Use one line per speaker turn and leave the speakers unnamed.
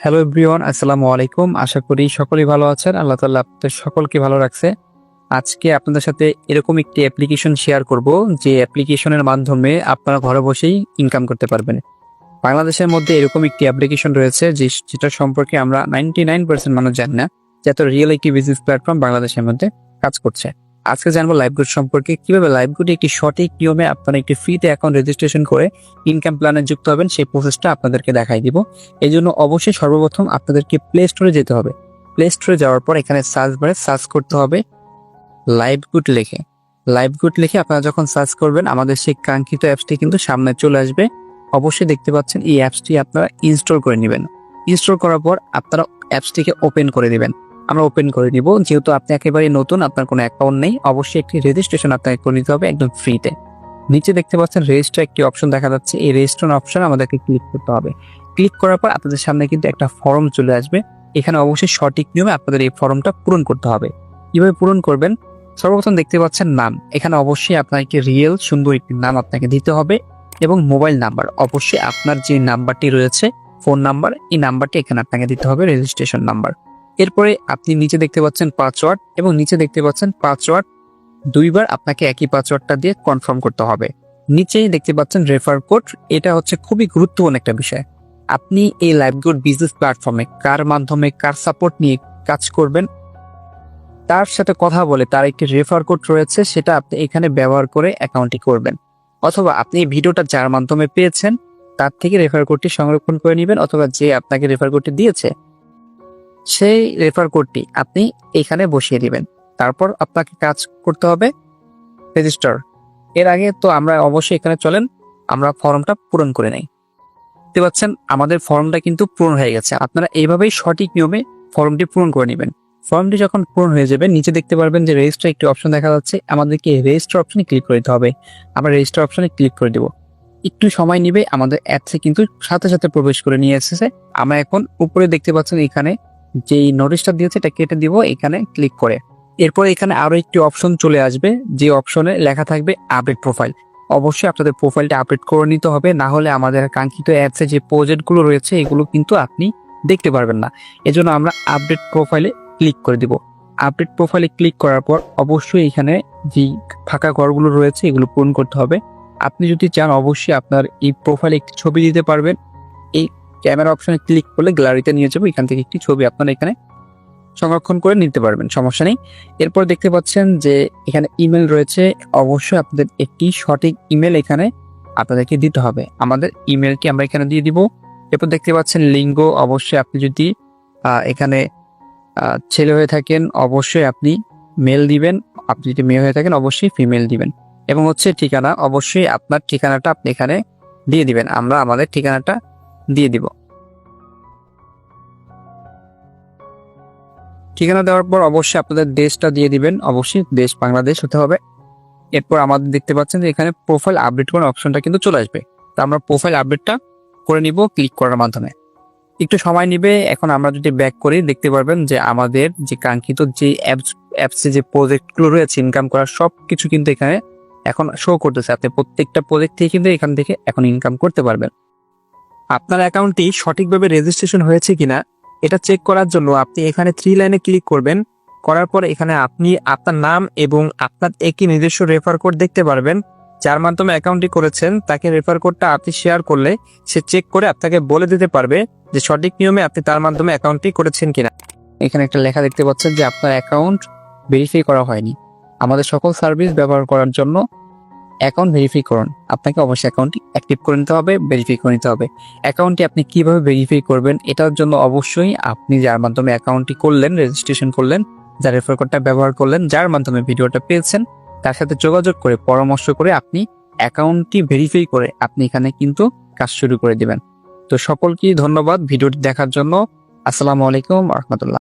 Hello everyone আসসালামু আলাইকুম। আশা করি সকলেই ভালো আছেন। আল্লাহ তাআলা আপনাদের সকলকে ভালো রাখছে। আজকে আপনাদের সাথে এরকম একটি অ্যাপ্লিকেশন শেয়ার করব, যে অ্যাপ্লিকেশনের মাধ্যমে আপনারা ঘরে বসেই ইনকাম করতে পারবেন। বাংলাদেশের মধ্যে এরকম একটি অ্যাপ্লিকেশন রয়েছে, যে যেটা সম্পর্কে আমরা নাইনটি নাইন পার্সেন্ট মানুষ জানি না, যে এত রিয়েল একটি বিজনেস প্ল্যাটফর্ম বাংলাদেশের মধ্যে কাজ করছে। আজকে জানব লাইভগুড সম্পর্কে, কীভাবে লাইভগুড একটি সঠিক নিয়মে আপনারা একটি ফ্রিতে অ্যাকাউন্ট রেজিস্ট্রেশন করে ইনকাম প্ল্যানে যুক্ত হবেন, সেই প্রসেসটা আপনাদেরকে দেখাই দিব। এই জন্য অবশ্যই সর্বপ্রথম আপনাদেরকে প্লে স্টোরে যেতে হবে। প্লে স্টোরে যাওয়ার পর এখানে সার্চ বারে সার্চ করতে হবে লাইভ গুড লিখে। লাইভ গুড লিখে আপনারা যখন সার্চ করবেন, আমাদের সেই কাঙ্ক্ষিত অ্যাপসটি কিন্তু সামনে চলে আসবে। অবশ্যই দেখতে পাচ্ছেন, এই অ্যাপসটি আপনারা ইনস্টল করে নেবেন। ইনস্টল করার পর আপনারা অ্যাপসটিকে ওপেন করে দিবেন। আমরা ওপেন করে দিব যেহেতু আপনি একেবারে নতুন, আপনার কোনো অ্যাকাউন্ট নেই, অবশ্যই একটি রেজিস্ট্রেশন আপনাকে করে নিতে হবে একদম ফ্রিতে নিচে দেখতে পাচ্ছেন রেজিস্টার একটি অপশন দেখা যাচ্ছে। এই রেজিস্টার অপশন আমাদেরকে ক্লিক করতে হবে। ক্লিক করার পর আপনাদের সামনে কিন্তু একটা ফর্ম চলে আসবে। এখানে অবশ্যই সঠিক নিয়মে আপনাদের এই ফর্মটা পূরণ করতে হবে। কীভাবে পূরণ করবেন? সর্বপ্রথম দেখতে পাচ্ছেন নাম। এখানে অবশ্যই আপনাকে রিয়েল সুন্দর একটি নাম আপনাকে দিতে হবে এবং মোবাইল নাম্বার অবশ্যই আপনার যে নাম্বারটি রয়েছে ফোন নাম্বার এই নাম্বারটি এখানে আপনাকে দিতে হবে রেজিস্ট্রেশন নাম্বার এরপরে আপনি নিচে দেখতে পাচ্ছেন পাসওয়ার্ড এবং নিচে দেখতে পাচ্ছেন পাসওয়ার্ড দুইবার আপনাকে একই পাসওয়ার্ডটা দিয়ে কনফার্ম করতে হবে। নিচেই দেখতে পাচ্ছেন রেফার কোড এটা হচ্ছে খুবই গুরুত্বপূর্ণ একটা বিষয়। আপনি এই লাইভগুড বিজনেস প্ল্যাটফর্মে কার মাধ্যমে, কার সাপোর্ট নিয়ে কাজ করবেন, তার সাথে কথা বলে তার একটি রেফার কোড রয়েছে, সেটা আপনি এখানে ব্যবহার করে অ্যাকাউন্টটি করবেন। অথবা আপনি এই ভিডিওটা যার মাধ্যমে পেয়েছেন, তার থেকে রেফার কোডটি সংরক্ষণ করে নেবেন, অথবা যে আপনাকে রেফার কোডটি দিয়েছে সেই রেফার কোডটি আপনি এখানে বসিয়ে দিবেন। তারপর আপনাকে কাজ করতে হবে রেজিস্টার এর আগে তো আমরা অবশ্যই এখানে চলেন, আমরা ফর্মটা পূরণ করে নেই। দেখতে পাচ্ছেন, আমাদের ফর্মটা কিন্তু পূরণ হয়ে গেছে। আপনারা এইভাবেই সঠিক নিয়মে ফর্মটি পূরণ করে নেবেন। ফর্মটি যখন পূরণ হয়ে যাবে, নিচে দেখতে পারবেন যে রেজিস্টার একটি অপশন দেখা যাচ্ছে। আমাদেরকে রেজিস্টার অপশনে ক্লিক করে দিতে হবে। আমরা রেজিস্টার অপশনে ক্লিক করে দেব। একটু সময় নিবে, আমাদের অ্যাপসে কিন্তু সাথে সাথে প্রবেশ করে নিয়ে এসেছে। আমরা এখন উপরে দেখতে পাচ্ছেন এখানে যেই নোটিশটা দিয়েছে এটা কেটে দিব এখানে ক্লিক করে। এরপর এখানে আরও একটি অপশন চলে আসবে, যে অপশনে লেখা থাকবে আপডেট প্রোফাইল অবশ্যই আপনাদের প্রোফাইলটা আপডেট করে নিতে হবে, না হলে আমাদের কাঙ্ক্ষিত অ্যাপসে যে প্রজেক্টগুলো রয়েছে, এগুলো কিন্তু আপনি দেখতে পারবেন না। এজন্য আমরা আপডেট প্রোফাইলে ক্লিক করে দিব। আপডেট প্রোফাইলে ক্লিক করার পর অবশ্যই এখানে যে ফাঁকা ঘরগুলো রয়েছে, এগুলো পূরণ করতে হবে। আপনি যদি চান, অবশ্যই আপনার এই প্রোফাইলে একটি ছবি দিতে পারবেন। এই ক্যামেরা অপশনে ক্লিক করলে গ্যালারিতে নিয়ে যাব, এখান থেকে একটি ছবি আপনারা এখানে সংরক্ষণ করে নিতে পারবেন, সমস্যা নেই। এরপর দেখতে পাচ্ছেন যে এখানে ইমেল রয়েছে, অবশ্যই আপনাদের একটি সঠিক ইমেল এখানে আপনাদেরকে দিতে হবে। আমাদের ইমেলটি আমরা এখানে দিয়ে দিব। এরপর দেখতে পাচ্ছেন লিঙ্গ, অবশ্যই আপনি যদি এখানে ছেলে হয়ে থাকেন, অবশ্যই আপনি মেল দিবেন। আপনি যদি মেয়ে হয়ে থাকেন, অবশ্যই ফিমেল দিবেন। এবং হচ্ছে ঠিকানা, অবশ্যই আপনার ঠিকানাটা আপনি এখানে দিয়ে দিবেন। আমরা আমাদের ঠিকানাটা দিয়ে দিব। ঠিকানা দেওয়ার পর অবশ্যই আপনাদের দেশটা দিয়ে দিবেন। অবশ্যই দেশ বাংলাদেশ হতে হবে। এরপর আমাদের দেখতে পাচ্ছেন যে এখানে প্রোফাইল আপডেট করার অপশনটা কিন্তু চলে আসবে। তা আমরা প্রোফাইল আপডেটটা করে নিব ক্লিক করার মাধ্যমে। একটু সময় নিবে। এখন আমরা যদি ব্যাক করি, দেখতে পারবেন যে আমাদের যে কাঙ্ক্ষিত যে অ্যাপস অ্যাপসে যে প্রজেক্টগুলো রয়েছে ইনকাম করার সব কিছু কিন্তু এখানে এখন শো করতেছে। আপনি প্রত্যেকটা প্রজেক্ট থেকে কিন্তু এখান থেকে এখন ইনকাম করতে পারবেন। আপনার অ্যাকাউন্টটি সঠিকভাবে রেজিস্ট্রেশন হয়েছে কিনা, এটা চেক করার জন্য আপনি এখানে থ্রি লাইনে ক্লিক করবেন। করার পর এখানে আপনি আপনার নাম এবং আপনার একই নিজস্ব রেফার কোড দেখতে পারবেন। যার মাধ্যমে অ্যাকাউন্টটি করেছেন, তাকে রেফার কোডটা আপনি শেয়ার করলে সে চেক করে আপনাকে বলে দিতে পারবে যে সঠিক নিয়মে আপনি তার মাধ্যমে অ্যাকাউন্টটি করেছেন কিনা। এখানে একটা লেখা দেখতে পাচ্ছেন যে আপনার অ্যাকাউন্ট ভেরিফাই করা হয়নি। আমাদের সকল সার্ভিস ব্যবহার করার জন্য অ্যাকাউন্ট ভেরিফাই করুন। আপনাকে অবশ্যই অ্যাকাউন্টটি অ্যাক্টিভ করে নিতে হবে ভেরিফাই করে নিতে হবে। অ্যাকাউন্টটি আপনি কীভাবে ভেরিফাই করবেন এটার জন্য অবশ্যই আপনি যার মাধ্যমে অ্যাকাউন্টটি করলেন রেজিস্ট্রেশন করলেন, যার রেফার কোডটা ব্যবহার করলেন, যার মাধ্যমে ভিডিওটা পেয়েছেন, তার সাথে যোগাযোগ করে, পরামর্শ করে আপনি অ্যাকাউন্টটি ভেরিফাই করে আপনি এখানে কিন্তু কাজ শুরু করে দিবেন। তো সকলকেই ধন্যবাদ ভিডিওটি দেখার জন্য। আসসালামু আলাইকুম রহমতুল্লাহ।